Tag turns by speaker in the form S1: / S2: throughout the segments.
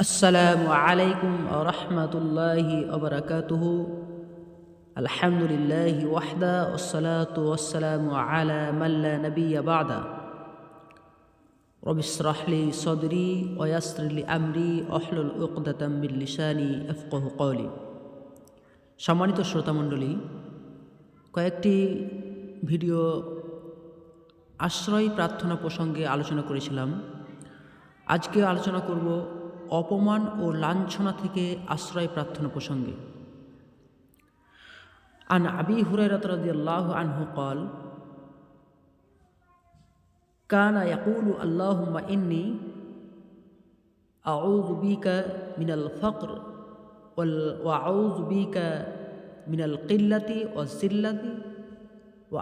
S1: আসসালামু আলাইকুম রহমতুল্লাহি অবরাকাতুহু আলহামদুলিল্লাহি ওয়াহদা ওসলাতু ওয়াসসালামু আলা মাল্লা নবিয়া বাদা রবিসরাহলি সদরি ওয়াসরলি আমরি অহলুল উকদাতাম মিন লিসানি আফকাহু কওলি সম্মানিত শ্রোতামণ্ডলী কয়েকটি ভিডিও আশ্রয় প্রার্থনা প্রসঙ্গে আলোচনা করেছিলাম আজকে আলোচনা করব অপমান ও লাঞ্ছনা থেকে আশ্রয় প্রার্থনা প্রসঙ্গে আন আবি হুরাইরাত রাদিয়াল্লাহু আনহু قال كان يقول اللهم إني أعوذ بك من الفقر وال- وأعوذ بك من القلة والذلة ও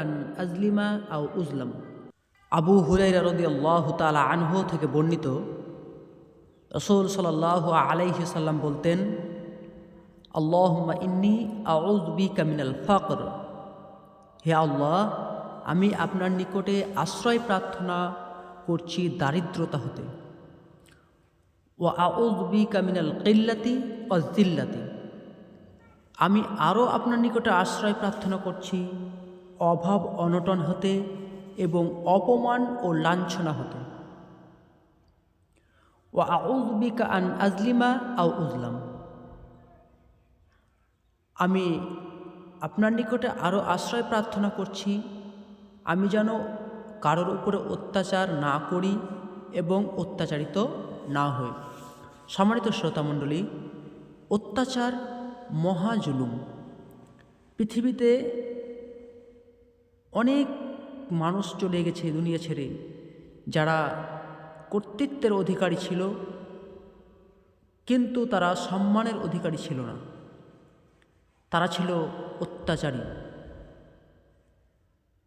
S1: আন আজলিমা আউ উজলাম আবু হুরাইরা রদি আল্লাহ তালা আনহ থেকে বর্ণিত, রসুল সাল্লাহ আলাইহি সাল্লাম বলতেন আল্লাহ ইন্নি আউজবি কামিনাল ফকর। হে আল্লাহ, আমি আপনার নিকটে আশ্রয় প্রার্থনা করছি দারিদ্রতা হতে। ও আউজবি কামিনাল কিল্লাতি অজিল্লাতি আমি আরও আপনার নিকটে আশ্রয় প্রার্থনা করছি, অভাব অনটন হতে এবং অপমান ও লাঞ্ছনা হতে। ও আউজবিকা আন আজলিমা আউ উজলাম আমি আপনার নিকটে আরও আশ্রয় প্রার্থনা করছি, আমি যেন কারোর উপরে অত্যাচার না করি এবং অত্যাচারিত না হই। সম্মানিত শ্রোতামণ্ডলী, অত্যাচার মহাজুলুম। পৃথিবীতে অনেক মানুষ চলে গেছে দুনিয়া ছেড়ে, যারা কর্তৃত্বের অধিকারী ছিল, কিন্তু তারা সম্মানের অধিকারী ছিল না। তারা ছিল অত্যাচারী।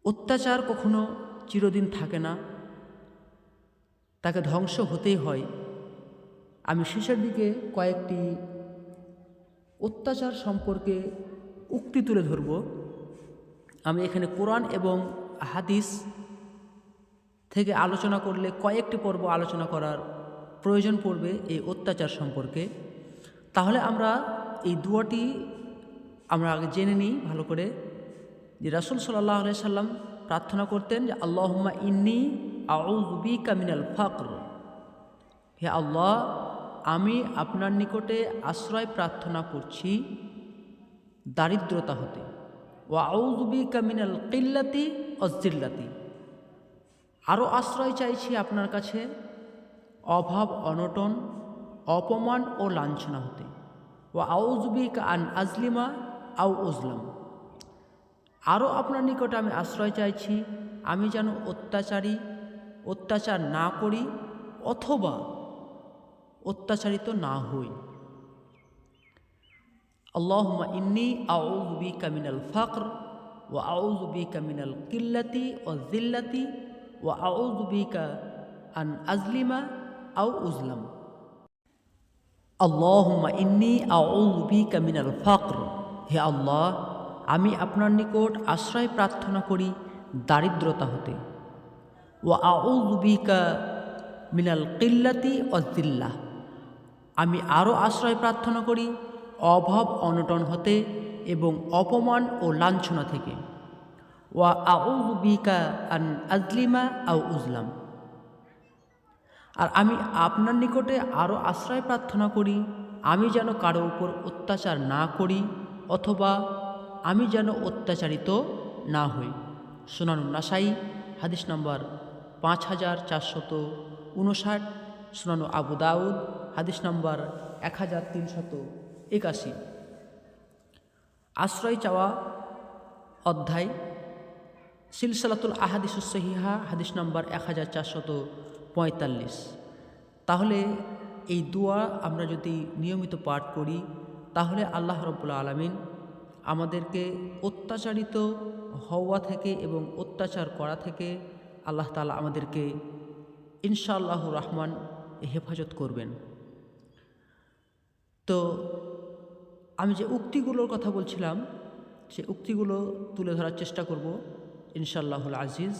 S1: অত্যাচার কখনো চিরদিন থাকে না। তাকে ধ্বংস হতেই হয়। আমি শেষের দিকে কয়েকটি অত্যাচার সম্পর্কে উক্তি তুলে ধরব। আমি এখানে কোরআন এবং হাদিস থেকে আলোচনা করলে কয়েকটি পর্ব আলোচনা করার প্রয়োজন পড়বে এই অত্যাচার সম্পর্কে। তাহলে আমরা এই দুয়াটি আমরা আগে জেনে নিই ভালো করে। যে রাসুল সাল্লাহ আলাই সাল্লাম প্রার্থনা করতেন যে, আল্লাহম্মা ইন্নি আউজবি কামিনাল ফকর। হে আল্লাহ আমি আপনার নিকটে আশ্রয় প্রার্থনা করছি দারিদ্রতা হতে। ও আউজবি কামিনাল কিল্লাতি অজিল্লাতি আরও আশ্রয় চাইছি আপনার কাছে অভাব, অনটন, অপমান ও লাঞ্ছনা হতে। ও আউজবিক আন আজলিমা আউ উজলাম আরও আপনার নিকটে আমি আশ্রয় চাইছি আমি যেন অত্যাচারী, অত্যাচার না করি অথবা অত্যাচারিত না হই। আল্লাহমা ইন্নি আউজবি কামিনাল ফকর ও আউজবি কামিনাল কিল্লাতি ও জিল্লাতি ও আউজবিকা আন আজলিমা আউ উজলাম আল্লাহমা ইন্নি আউজবিকা মিনাল ফকর। হে আল্লাহ, আমি আপনার নিকট আশ্রয় প্রার্থনা করি দারিদ্রতা হতে। ও আউজবিকা মিনাল কিল্লাতি অজিল্লা আমি আরও আশ্রয় প্রার্থনা করি অভাব অনটন হতে এবং অপমান ও লাঞ্ছনা থেকে। ওয়া আউজবিকা আন আজলিমা আউ উজলাম আর আমি আপনার নিকটে আরও আশ্রয় প্রার্থনা করি, আমি যেন কারও উপর অত্যাচার না করি অথবা আমি যেন অত্যাচারিত না হই। সোনানুন নাসাই, হাদিস নম্বর পাঁচ হাজার চারশত উনষাট সোনানু আবু দাউদ, হাদিস নম্বর এক হাজার তিনশত একাশি। আশ্রয় চাওয়া অধ্যায়, সিলসালাতুল আহাদিসুসহিহা হাদিস নম্বর এক হাজার চারশত পঁয়তাল্লিশ। তাহলে এই দোয়া আমরা যদি নিয়মিত পাঠ করি, তাহলে আল্লাহ রব্বুল্লা আলমিন আমাদেরকে অত্যাচারিত হওয়া থেকে এবং অত্যাচার করা থেকে আল্লাহ তালা আমাদেরকে ইনশাআল্লাহ রহমান হেফাজত করবেন। তো আমি যে উক্তিগুলোর কথা বলছিলাম, সে উক্তিগুলো তুলে ধরার চেষ্টা করব ইনশাল্লাহুল আজিজ।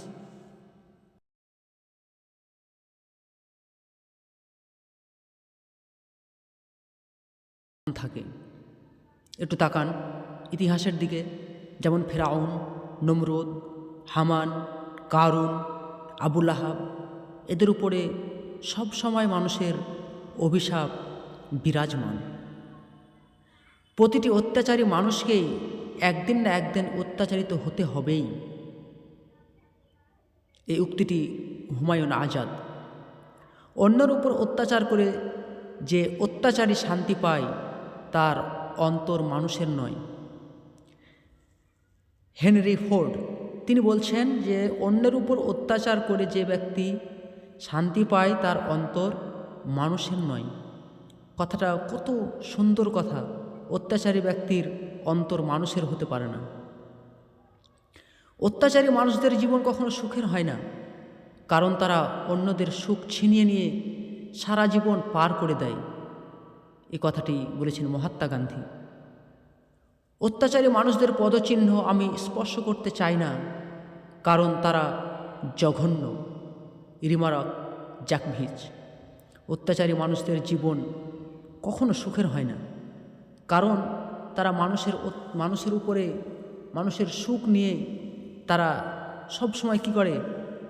S1: থাকে। একটু তাকান ইতিহাসের দিকে, যেমন ফেরাউন, নমরুদ, হামান, কারুন, আবুল আহাব এদের উপরে সব সময় মানুষের অভিশাপ বিরাজমান। প্রতিটি অত্যাচারী মানুষকেই একদিন না একদিন অত্যাচারিত হতে হবেই। এই উক্তিটি হুমায়ুন আজাদ। অন্যের উপর অত্যাচার করে যে অত্যাচারী শান্তি পায়, তার অন্তর মানুষের নয়। হেনরি ফোর্ড, তিনি বলছেন যে অন্যের উপর অত্যাচার করে যে ব্যক্তি শান্তি পায় তার অন্তর মানুষের নয়। কথাটা কত সুন্দর কথা। অত্যাচারী ব্যক্তির অন্তর মানুষের হতে পারে না। অত্যাচারী মানুষদের জীবন কখনো সুখের হয় না। কারণ তারা অন্যদের সুখ ছিনিয়ে নিয়ে সারা জীবন পার করে দেয়। এ কথাটি বলেছেন মহাত্মা গান্ধী। অত্যাচারী মানুষদের পদচিহ্ন আমি স্পর্শ করতে চাই না। কারণ তারা জঘন্য। রিমারক জাকভিজ। অত্যাচারী মানুষদের জীবন কখনো সুখের হয় না। কারণ তারা মানুষের মানুষের উপরে, মানুষের সুখ নিয়ে তারা সব সময় কি করে?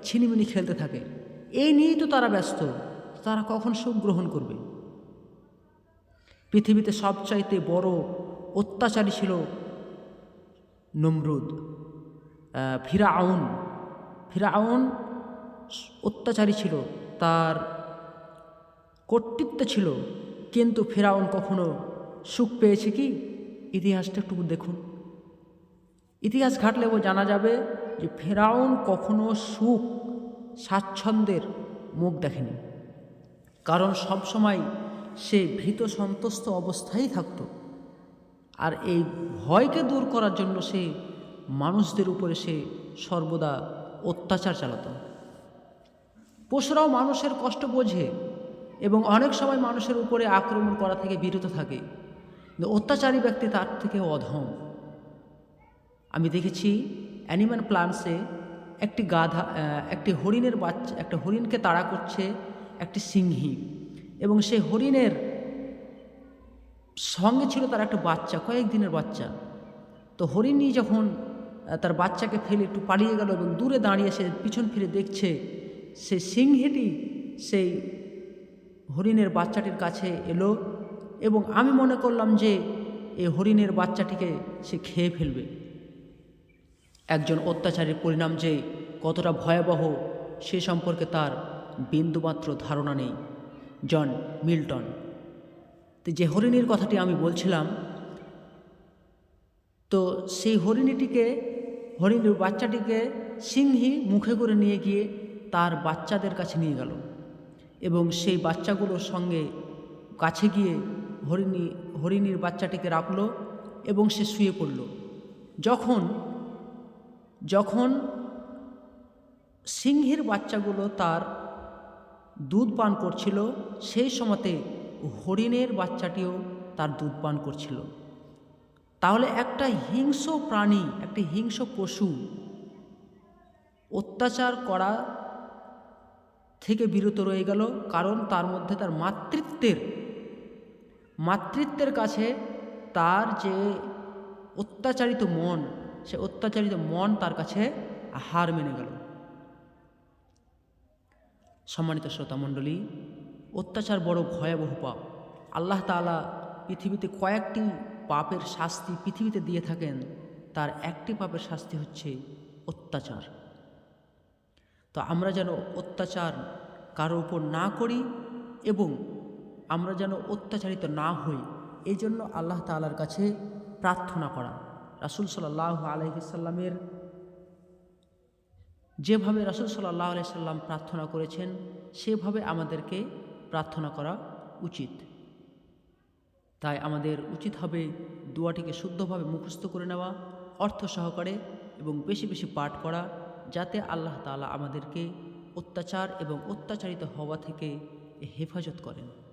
S1: ছিনিমিনি খেলতে থাকে। এই নিয়েই তো তারা ব্যস্ত। তারা কখন সুখ গ্রহণ করবে? পৃথিবীতে সবচাইতে বড় অত্যাচারী ছিল নমরুদ। ফিরাউন। ফিরাউন অত্যাচারী ছিল, তার কর্তৃত্ব ছিল। কিন্তু ফেরাউন কখনো সুখ পেয়েছে কি? ইতিহাসটা একটু দেখুন। ইতিহাস ঘাটলেও জানা যাবে যে ফেরাউন কখনো সুখ, স্বাচ্ছন্দ্যের মুখ দেখেনি। কারণ সব সময় সে ভীত, সন্তুষ্ট অবস্থায় থাকত। আর এই ভয়কে দূর করার জন্য সে মানুষদের উপরে সে সর্বদা অত্যাচার চালাত। পশুরাও মানুষের কষ্ট বোঝে এবং অনেক সময় মানুষের উপরে আক্রমণ করা থেকে বিরত থাকে। কিন্তু অত্যাচারী ব্যক্তি তার থেকে অধম। আমি দেখেছি অ্যানিম্যাল প্লান্টসে একটি গাধা একটি হরিণের বাচ্চা, একটা হরিণকে তাড়া করছে একটি সিংহী এবং সেই হরিণের সঙ্গে ছিল তার একটা বাচ্চা, কয়েকদিনের বাচ্চা। তো হরিণী যখন তার বাচ্চাকে ফেলে একটু পালিয়ে গেল এবং দূরে দাঁড়িয়ে সে পিছন ফিরে দেখছে সে সিংহীটি, সেই হরিণের বাচ্চাটির কাছে এলো এবং আমি মনে করলাম যে এই হরিণের বাচ্চাটিকে সে খেয়ে ফেলবে। একজন অত্যাচারীর পরিণাম যে কতটা ভয়াবহ, সে সম্পর্কে তার বিন্দুমাত্র ধারণা নেই। জন মিল্টন, তো যে হরিণীর কথাটি আমি বলছিলাম, তো সেই হরিণীটিকে, হরিণীর বাচ্চাটিকে সিংহী মুখে করে নিয়ে গিয়ে তার বাচ্চাদের কাছে নিয়ে গেল এবং সেই বাচ্চাগুলোর সঙ্গে কাছে গিয়ে হরিণী, হরিণীর বাচ্চাটিকে রাখল এবং সে শুয়ে পড়ল। যখন যখন সিংহের বাচ্চাগুলো তার দুধ পান করছিল, সেই সময়তে হরিণের বাচ্চাটিও তার দুধ পান করছিল। তাহলে একটা হিংস্র প্রাণী, একটা হিংস্র পশু অত্যাচার করা থেকে বিরত রয়ে গেল কারণ তার মধ্যে তার মাতৃত্বের মাতৃত্বের কাছে তার যে অত্যাচারিত মন, সে অত্যাচারিত মন তার কাছে হার মেনে গেল। সম্মানিত শ্রোতামণ্ডলী অত্যাচার বড় ভয়াবহ পাপ। আল্লাহ তালা পৃথিবীতে কয়েকটি পাপের শাস্তি পৃথিবীতে দিয়ে থাকেন। তার একটি পাপের শাস্তি হচ্ছে অত্যাচার। তো আমরা যেন অত্যাচার কারও উপর না করি এবং আমরা যেন অত্যাচারিত না হই, এই জন্য আল্লাহ তালার কাছে প্রার্থনা করা। রাসুল সাল্লাহ আলহিসাল্লামের যেভাবে রাসুল সাল্লাহ সাল্লাম প্রার্থনা করেছেন, সেভাবে আমাদেরকে প্রার্থনা করা উচিত। তাই আমাদের উচিত হবে দোয়াটিকে শুদ্ধভাবে মুখস্থ করে নেওয়া, অর্থ সহকারে এবং বেশি বেশি পাঠ করা যাতে আল্লাহ তালা আমাদেরকে অত্যাচার এবং অত্যাচারিত হওয়া থেকে হেফাজত করেন।